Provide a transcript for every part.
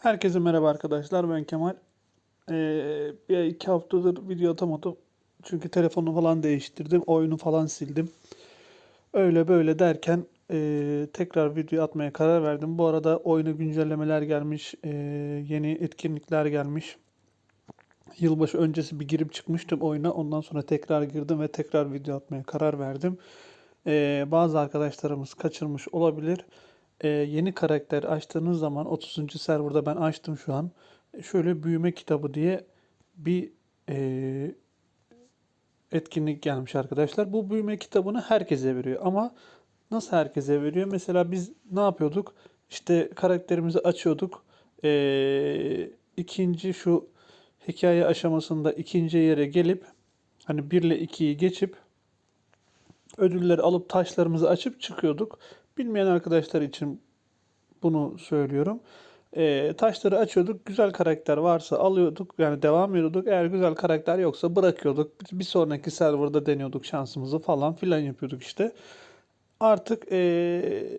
Herkese merhaba arkadaşlar. Ben Kemal. Ee, bir iki haftadır video atamadım. Çünkü telefonu falan değiştirdim. Oyunu falan sildim. Öyle böyle derken ee, tekrar video atmaya karar verdim. Bu arada oyuna güncellemeler gelmiş. ee, yeni etkinlikler gelmiş. Yılbaşı öncesi bir girip çıkmıştım oyuna. Ondan sonra tekrar girdim ve tekrar video atmaya karar verdim. Ee, bazı arkadaşlarımız kaçırmış olabilir. Ee, yeni karakter açtığınız zaman 30. serverda ben açtım şu an. Şöyle büyüme kitabı diye bir ee, etkinlik gelmiş arkadaşlar. Bu büyüme kitabını herkese veriyor ama nasıl herkese veriyor? Mesela biz ne yapıyorduk? İşte karakterimizi açıyorduk. Ee, ikinci şu hikaye aşamasında ikinci yere gelip hani 1 ile 2'yi geçip ödülleri alıp taşlarımızı açıp çıkıyorduk. Bilmeyen arkadaşlar için bunu söylüyorum. Ee, taşları açıyorduk. Güzel karakter varsa alıyorduk. Yani devam ediyorduk. Eğer güzel karakter yoksa bırakıyorduk. Bir sonraki serverda deniyorduk şansımızı falan filan yapıyorduk işte. Artık ee,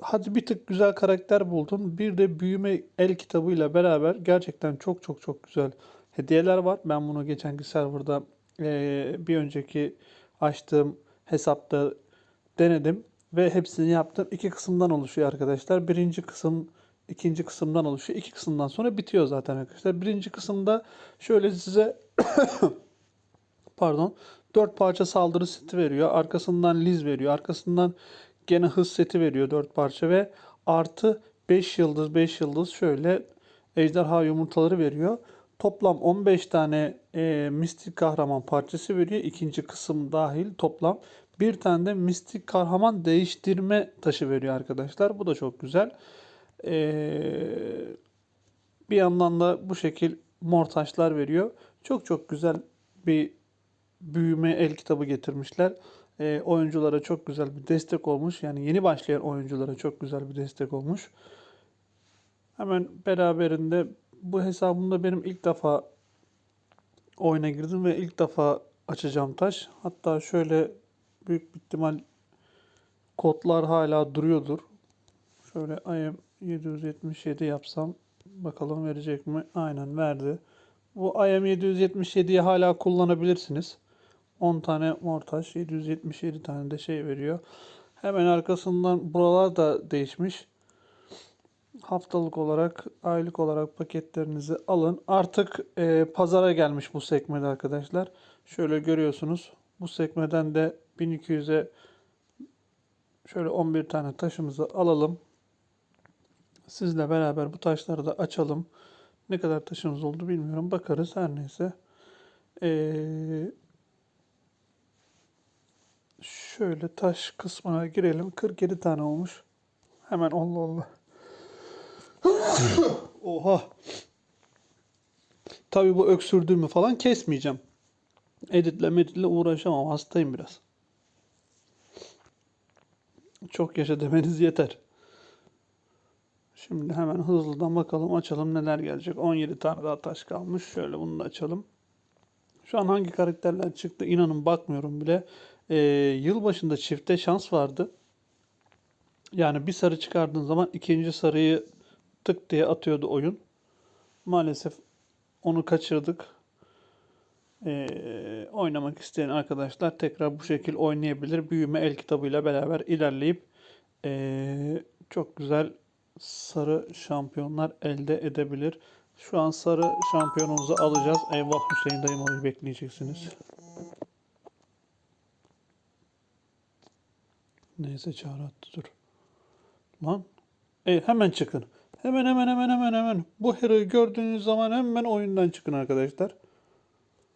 hadi bir tık güzel karakter buldun. Bir de büyüme el kitabıyla beraber gerçekten çok çok çok güzel hediyeler var. Ben bunu geçenki serverda ee, bir önceki açtığım hesapta denedim ve hepsini yaptım. İki kısımdan oluşuyor arkadaşlar. Birinci kısım ikinci kısımdan oluşuyor. İki kısımdan sonra bitiyor zaten arkadaşlar. Birinci kısımda şöyle size pardon 4 parça saldırı seti veriyor. Arkasından Liz veriyor. Arkasından gene hız seti veriyor 4 parça ve artı 5 yıldız 5 yıldız şöyle ejderha yumurtaları veriyor. Toplam 15 tane e, mistik kahraman parçası veriyor. İkinci kısım dahil toplam. Bir tane de mistik kahraman değiştirme taşı veriyor arkadaşlar. Bu da çok güzel. Ee, bir yandan da bu şekil mor taşlar veriyor. Çok çok güzel bir büyüme el kitabı getirmişler. Ee, oyunculara çok güzel bir destek olmuş. Yani yeni başlayan oyunculara çok güzel bir destek olmuş. Hemen beraberinde bu hesabımda benim ilk defa oyuna girdim ve ilk defa açacağım taş. Hatta şöyle büyük bir ihtimal kodlar hala duruyordur. Şöyle IM 777 yapsam bakalım verecek mi? Aynen verdi. Bu IM 777'yi hala kullanabilirsiniz. 10 tane mortaş, 777 tane de şey veriyor. Hemen arkasından buralar da değişmiş. Haftalık olarak, aylık olarak paketlerinizi alın. Artık e, pazara gelmiş bu sekmede arkadaşlar. Şöyle görüyorsunuz. Bu sekmeden de 1200'e şöyle 11 tane taşımızı alalım. Sizle beraber bu taşları da açalım. Ne kadar taşımız oldu bilmiyorum. Bakarız her neyse. Ee, şöyle taş kısmına girelim. 47 tane olmuş. Hemen Allah Allah. Oha. Tabii bu öksürdüğümü falan kesmeyeceğim. Editle meditle uğraşamam. Hastayım biraz. Çok yaşa demeniz yeter. Şimdi hemen hızlıdan bakalım açalım neler gelecek. 17 tane daha taş kalmış. Şöyle bunu da açalım. Şu an hangi karakterler çıktı inanın bakmıyorum bile. Ee, yılbaşında çifte şans vardı. Yani bir sarı çıkardığın zaman ikinci sarıyı tık diye atıyordu oyun. Maalesef onu kaçırdık. Ee, oynamak isteyen arkadaşlar tekrar bu şekil oynayabilir. Büyüme el kitabıyla beraber ilerleyip ee, çok güzel sarı şampiyonlar elde edebilir. Şu an sarı şampiyonumuzu alacağız. Eyvah Hüseyin dayım abi bekleyeceksiniz. Neyse çağrı attı dur. Lan. E, hemen çıkın. Hemen hemen hemen hemen hemen. Bu hero'yu gördüğünüz zaman hemen oyundan çıkın arkadaşlar.